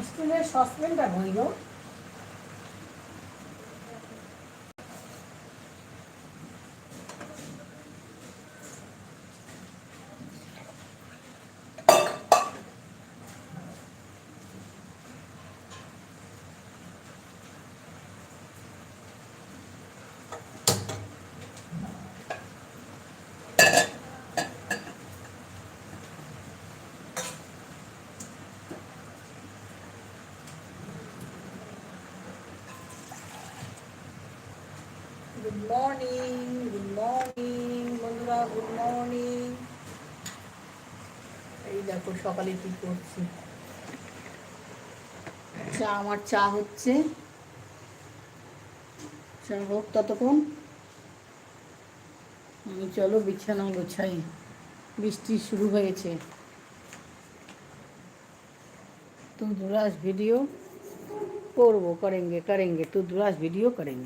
স্কুলের সসপেনটা good morning good morning বন্ধুরা গুড মর্নিং এই দেখো সকালে কি করছি। চা, আমার চা হচ্ছে। হোক ততক্ষণ। আমি চলো বিছানা গোছাই। বৃষ্টি শুরু হয়েছে। তুম ভিডিও করব করেন তু দুরাস ভিডিও করেন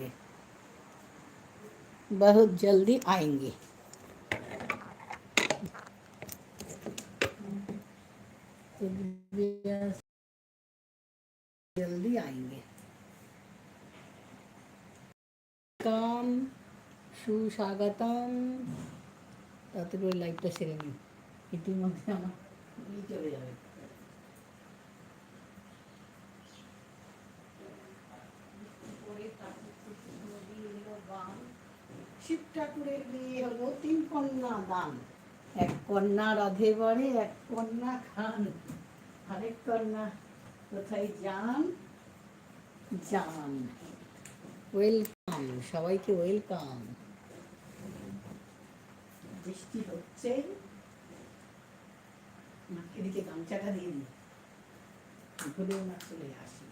बहुत जल्दी आएंगे जल्दी आएंगे কাম সুস্বাগতম তাড়াতাড়ি ওই লাইভটা সেরে নিই ইতিমধ্যে আমার ই চলে যাবে শিব ঠাকুরের বিয়ে হলো তিন কন্যা দান। এক কন্যা রাধে বাড়ে এক কন্যা খান। আরেক কন্যা কোথায়? যান যান ওয়েলকাম সবাইকে ওয়েলকাম বৃষ্টি হচ্ছে। মাকে দিকে গামছাটা দিয়ে দিই ভুলেও না চলে আসি।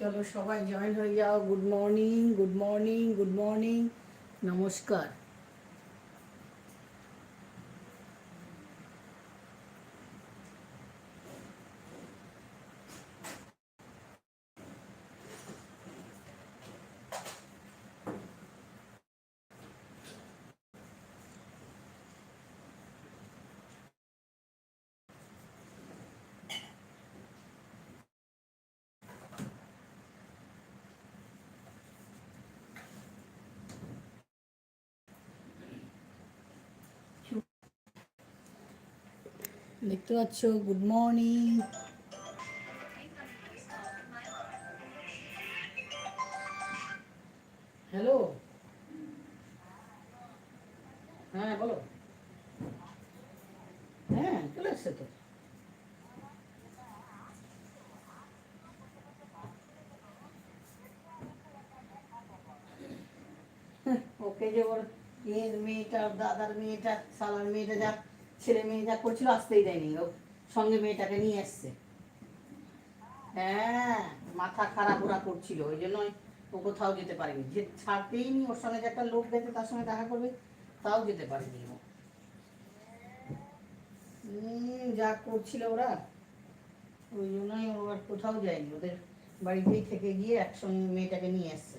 চলো সবাই জয়েন হয়ে যাও। Good morning good morning good morning নমস্কার। দেখতে পাচ্ছ গুড মর্নিং হ্যালো হ্যাঁ বলো। হ্যাঁ চলে এসছে তো। ওকে যে ওর মেয়ের মেয়েটা দাদার মেয়েটা সালার মেয়েটা যা ছেলে মেয়ে যা করছিল আসতেই দেয়নি ও সঙ্গে মেয়েটাকে নিয়ে এসছে। হ্যাঁ মাথা খারাপ ওরা করছিল, ওই জন্যই ও কোথাও যেতে পারেনি। যে ছাড়তেই নি ওর সঙ্গে যে একটা লোক দেখে তার সঙ্গে দেখা করবে, তাও যেতে পারেনি ও। যা করছিল ওরা, ওই জন্যই ও আর কোথাও যায়নি। ওদের বাড়িতেই থেকে গিয়ে একসঙ্গে মেয়েটাকে নিয়ে এসছে।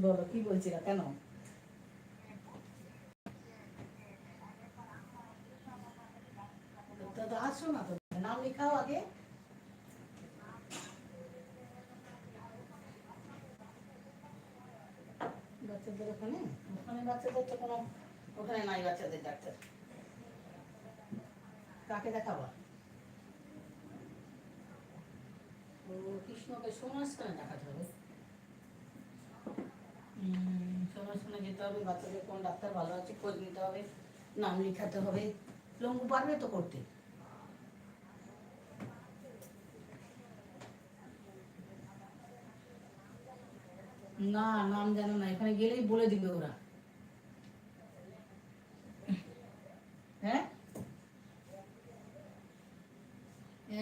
বলো, কি বলছিলা, কেন? আসো না তো, নাম লেখাও আগে। বাচ্চাদের ওখানে? ওখানে বাচ্চাদের তো কোনো, ওখানে নাই বাচ্চাদের ডাক্তার। কাকে দেখাবা? ও কৃষ্ণকে সোমাসখানে দেখাতে হবে? অপারেশনে যেতে হবে, বাচ্চাকে কোন ডাক্তার ভালো আছে খোঁজ নিতে হবে, নাম লিখাতে হবে লঙ্কু পারবে তো করতে। না, নাম জানো না, এখানে গেলেই বলে দিবে ওরা। হ্যাঁ?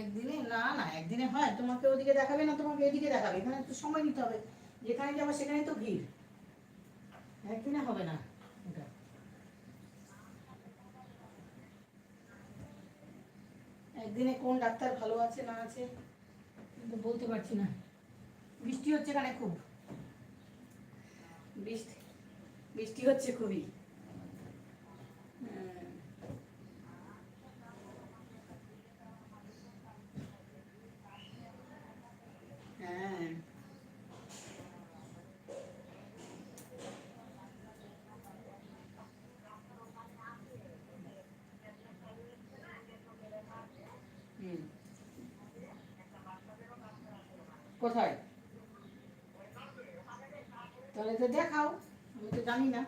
একদিনে, না না, একদিনে হয়, তোমাকে ওদিকে দেখাবে না, তোমাকে এদিকে দেখাবে, এখানে তো সময় নিতে হবে। যেখানে যাব সেখানে তো ভিড়। একদিনে হবে না একদিনে কোন ডাক্তার ভালো আছে, না আছে কিন্তু বলতে পারছি না। বৃষ্টি হচ্ছে এখানে খুব। বৃষ্টি বৃষ্টি হচ্ছে খুবই হ্যাঁ। হ্যাঁ হুম। কোথায়? তাহলে তো দেখাও, আমি তো জানি না।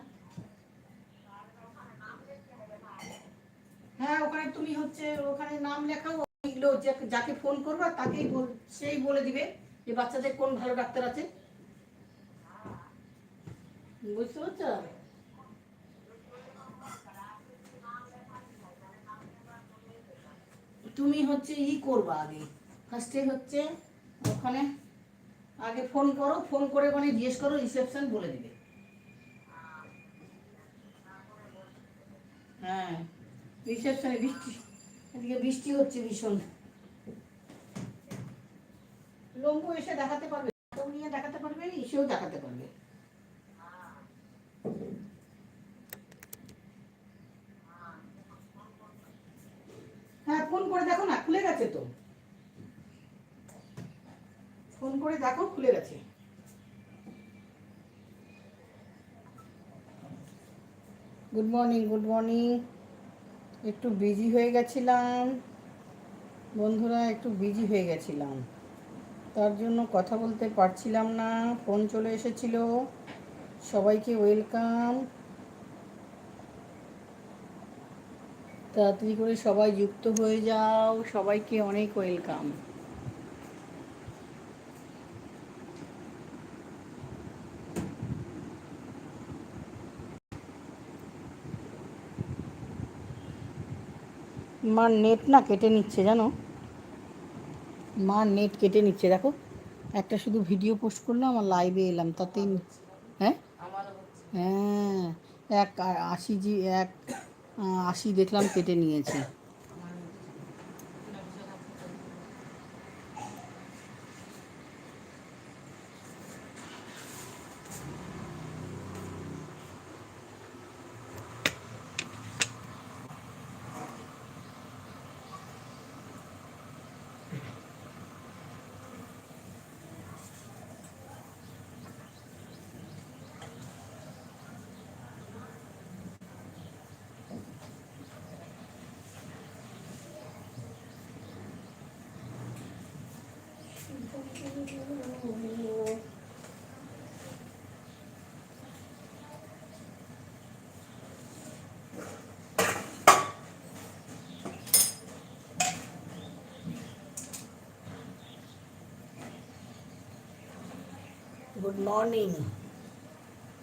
হ্যাঁ ওখানে তুমি হচ্ছে, ওখানে নাম লেখাও ওইগুলো যাকে ফোন করবা, তাকেই বল, সেই বলে দিবে যে বাচ্চাদের কোন ভালো ডাক্তার আছে। বুঝতে পারছ? তুমি হচ্ছে ই করবা আগে। ফার্স্টে হচ্ছে ওখানে আগে ফোন করো ফোন করে ওখানে জিজ্ঞেস করো রিসেপশন বলে দিবে। হ্যাঁ রিসেপশনে বৃষ্টি, এদিকে বৃষ্টি হচ্ছে ভীষণ। লম্বু এসে দেখাতে পারবে নিয়ে দেখাতে পারবে, এসেও দেখাতে পারবে। হ্যাঁ ফোন করে দেখো না, খুলে গেছে তো। ফোন করে দেখো, খুলে গেছে। গুড মর্নিং গুড মর্নিং একটু বিজি হয়ে গেছিলাম। বন্ধুরা, একটু বিজি হয়ে গেছিলাম। তার জন্য কথা বলতে পারছিলাম না, ফোন চলে এসেছিল। সবাইকে ওয়েলকাম তাড়াতাড়ি করে সবাই যুক্ত হয়ে যাও, সবাইকে অনেক ওয়েলকাম মার নেট না কেটে নিচ্ছে জানো? মা নেট কেটে নিচ্ছে, দেখো। একটা শুধু ভিডিও পোস্ট করল, আমার লাইভে এলাম, তাতেই হ্যাঁ? হ্যাঁ এক আশি জি এক আশি দেখলাম কেটে নিয়েছে। Good morning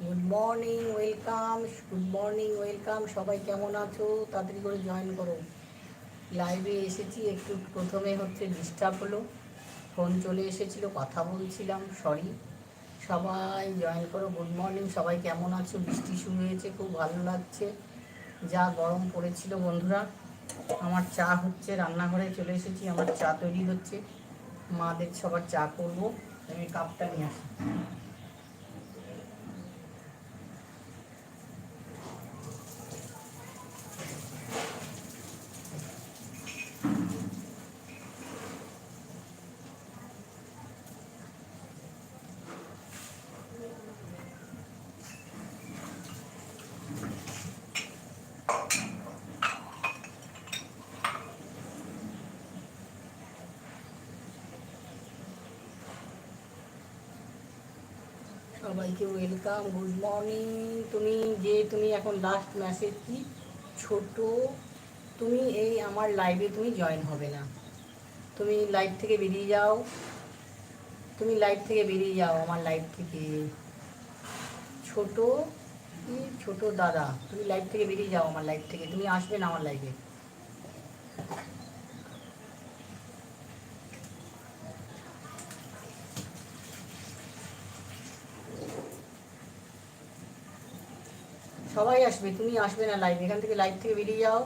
good morning welcome good morning welcome সবাই কেমন আছো? তাড়াতাড়ি করে জয়েন করো। লাইভে এসেছি। একটু প্রথমে হচ্ছে ডিস্টার্ব হলো। ফোন চলে এসেছিল, কথা বলছিলাম সরি সবাই জয়েন করো। গুড মর্নিং সবাই কেমন আছো? বৃষ্টি শুরু হয়েছে, খুব ভালো লাগছে। যা গরম পড়েছিল, বন্ধুরা। আমার চা হচ্ছে, রান্নাঘরে চলে এসেছি। আমার চা তৈরি হচ্ছে। মাদের সবার চা করব। আমি কাপটা নিয়ে আসি সবাইকে ওয়েলকাম গুড মর্নিং তুমি যে, তুমি এখন লাস্ট মেসেজ কি? ছোট, তুমি এই আমার লাইভে তুমি জয়েন হবে না। তুমি লাইভ থেকে বেরিয়ে যাও। তুমি লাইভ থেকে বেরিয়ে যাও আমার লাইভ থেকে। ছোট, কি ছোট দাদা? তুমি লাইভ থেকে বেরিয়ে যাও আমার লাইভ থেকে। তুমি আসবে না আমার লাইভে সবাই আসবে, তুমি আসবে না লাইভ এখান থেকে লাইভ থেকে বেরিয়ে যাও।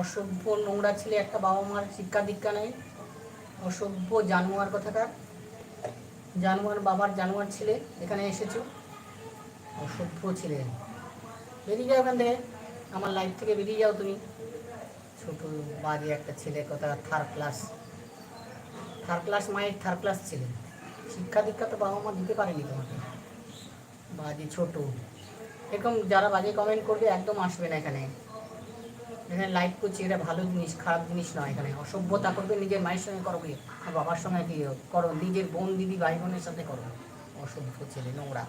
অসভ্য নোংরা ছেলে একটা বাবা মার শিক্ষা দীক্ষা নেই। অসভ্য জানোয়ার কথাকার। জানোয়ার বাবার জানোয়ার ছেলে, এখানে এসেছ। অসভ্য ছেলে। বেরিয়ে যাও এখান থেকে। আমার লাইফ থেকে বেরিয়ে যাও তুমি। ছোট বাজে একটা ছেলে কথা থার্ড ক্লাস থার্ড ক্লাস মায়ের থার্ড ক্লাস ছেলে। শিক্ষা দীক্ষা তো বাবা মা দিতে পারেনি তোমাকে। বাজে ছোট। এরকম যারা বাজে কমেন্ট করবে একদম আসবে না এখানে। এখানে লাইক করছি, এটা ভালো জিনিস, খারাপ জিনিস নয় এখানে। অসভ্যতা করবে নিজের মায়ের সঙ্গে করো আর বাবার সঙ্গে কি করো? নিজের বোন, দিদি ভাই বোনের সাথে করো। অসভ্য ছেলে, নোংরা।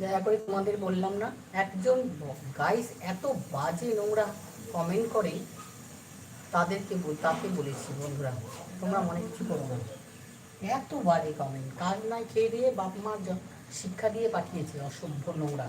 দয়া করে তোমাদের বললাম না। একজন গাইস এত বাজে নোংরা কমেন্ট করে, তাদেরকে তাকে বলেছি বন্ধুরা, তোমরা মনে কিছু করব এত বাজে কমেন্ট কাজ নাই খেয়ে দিয়ে বাপ মা জ- শিক্ষা দিয়ে পাঠিয়েছে অসভ্য নোংরা।